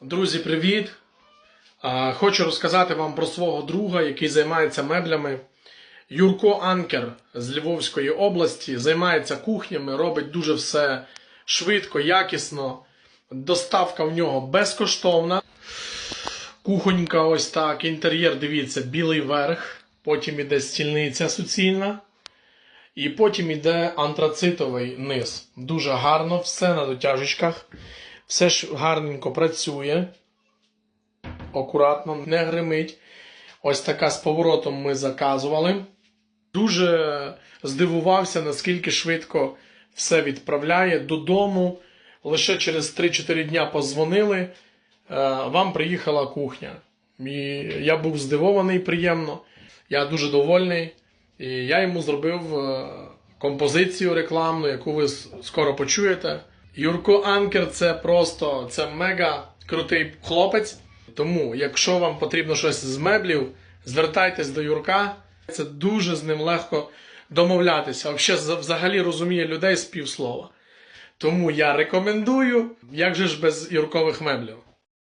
Друзі, привіт! Хочу розказати вам про свого друга, який займається меблями. Юрко Анкер з Львовської області займається кухнями, робить дуже все швидко, якісно. Доставка в нього безкоштовна. Кухонька ось так. Інтер'єр, дивіться, білий верх. Потім іде стільниця суцільна. І потім іде антрацитовий низ. Дуже гарно, все на дотяжечках. Все ж гарненько працює. Акуратно, не гримить. Ось така з поворотом ми заказували. Дуже здивувався, наскільки швидко все відправляє додому. Лише через 3-4 дня позвонили. е, Вам приїхала кухня. І я був здивований приємно. Я дуже довольний. І я йому зробив е, композицію рекламну, яку ви скоро почуєте. Юрко Анкер це просто це мега крутий хлопець. Тому, якщо вам потрібно щось з меблів, звертайтесь до Юрка. Це дуже з ним легко домовлятися. Взагалі, розуміє людей з півслова. Тому я рекомендую, як же ж без юркових меблів.